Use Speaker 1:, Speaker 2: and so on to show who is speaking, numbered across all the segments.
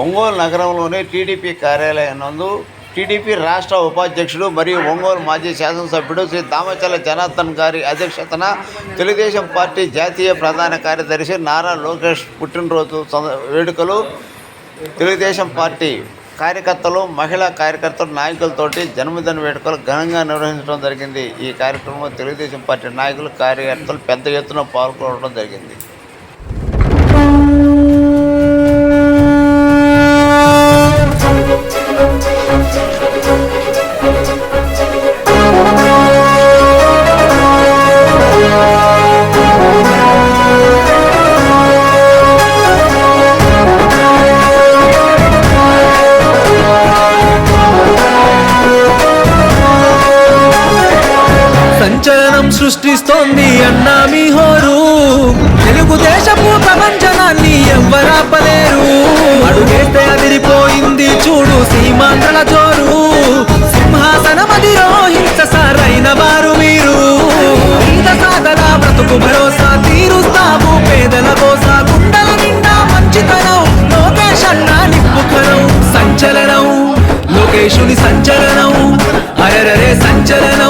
Speaker 1: ఒంగోలు నగరంలోని టీడీపీ కార్యాలయం నందు టీడీపీ రాష్ట్ర ఉపాధ్యక్షుడు మరియు ఒంగోలు మాజీ శాసనసభ్యుడు శ్రీ దామచల జనార్దన్ గారి అధ్యక్షతన తెలుగుదేశం పార్టీ జాతీయ ప్రధాన కార్యదర్శి నారా లోకేష్ పుట్టినరోజు వేడుకలు. తెలుగుదేశం పార్టీ కార్యకర్తలు మహిళా కార్యకర్తలు నాయకులతోటి జన్మదిన వేడుకలు ఘనంగా నిర్వహించడం జరిగింది. ఈ కార్యక్రమంలో తెలుగుదేశం పార్టీ నాయకులు కార్యకర్తలు పెద్ద ఎత్తున పాల్గొనడం జరిగింది.
Speaker 2: సృష్టిస్తోంది అన్నా మీ హోరు. తెలుగుదేశపు ప్రపంచనాన్ని ఎవ్వరాపలేరు అడుగేస్తే అదిరిపోయింది చూడు సీమాంధ్రల జోరు. సింహాసనం అధిరోహించ సారైన వారు మీరు. ఈత సాగల బ్రతుకు భరోసా తీరుస్తాము. పేదల కోసా గుండెల నిండా మంచితనం లోకేష్ అన్నా నిప్పుకరం సంచలనం. లోకేశుని సంచలనం. అరరే సంచలనం.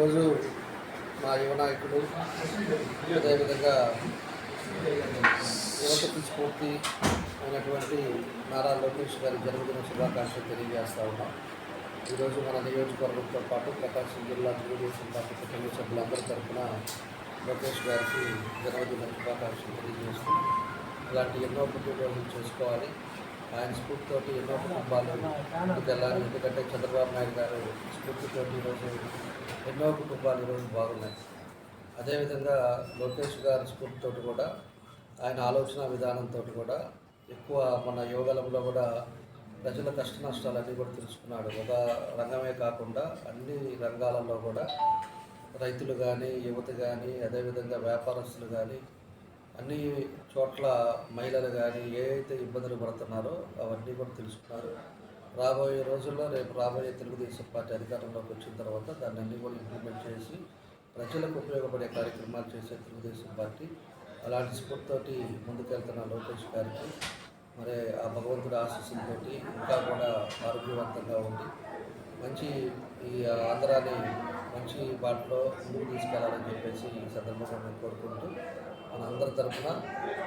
Speaker 3: ఈరోజు మా యువ నాయకుడు అదేవిధంగా యువతకి స్ఫూర్తి అయినటువంటి నారా లోకేష్ గారి జన్మదిన శుభాకాంక్షలు తెలియజేస్తా ఉన్నాం. ఈరోజు మన నియోజకవర్గంతో పాటు ప్రకాశం జిల్లా తెలుగుదేశం పార్టీ కుటుంబ సభ్యులందరి తరఫున లోకేష్ గారికి జన్మదిన శుభాకాంక్షలు తెలియజేస్తూ ఇలాంటి ఎన్నో పుట్టినరోజులు చేసుకోవాలి. ఆయన స్ఫూర్తితోటి ఎన్నో కుటుంబాలు ముందుకెళ్ళాలి ఎందుకంటే చంద్రబాబు నాయుడు గారు స్ఫూర్తితోటి ఈరోజు ఎన్నో కుటుంబాలు ఈరోజు బాగున్నాయి. అదేవిధంగా లోకేష్ గారి స్ఫూర్తితో కూడా ఆయన ఆలోచన విధానంతో కూడా ఎక్కువ మన యోగలంలో కూడా ప్రజల కష్ట నష్టాలన్నీ కూడా తెలుసుకున్నాడు. ఒక రంగమే కాకుండా అన్ని రంగాలలో కూడా రైతులు కానీ యువత కానీ అదేవిధంగా వ్యాపారస్తులు కానీ అన్ని చోట్ల మహిళలు కానీ ఏ అయితే ఇబ్బందులు పడుతున్నారో అవన్నీ కూడా తెలుసుకున్నారు. రాబోయే రోజుల్లో రేపు రాబోయే తెలుగుదేశం పార్టీ అధికారంలోకి వచ్చిన తర్వాత దాన్ని అన్ని కూడా ఇంప్లిమెంట్ చేసి ప్రజలకు ఉపయోగపడే కార్యక్రమాలు చేసే తెలుగుదేశం పార్టీ. అలాంటి స్ఫూర్తితోటి ముందుకెళ్తున్న లోకేష్ గారికి మరి ఆ భగవంతుడి ఆశీస్సులతోటి ఇంకా కూడా ఆరోగ్యవంతంగా ఉండి మంచి ఈ ఆంధ్రాని మంచి బాటలో ముందుకు తీసుకెళ్ళాలని చెప్పేసి ఈ సందర్భంగా నేను కోరుకుంటూ అందరి తరఫున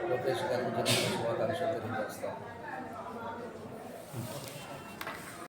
Speaker 3: లోకేష్ గారికి శుభాకాంక్షలు తెలియజేస్తాం.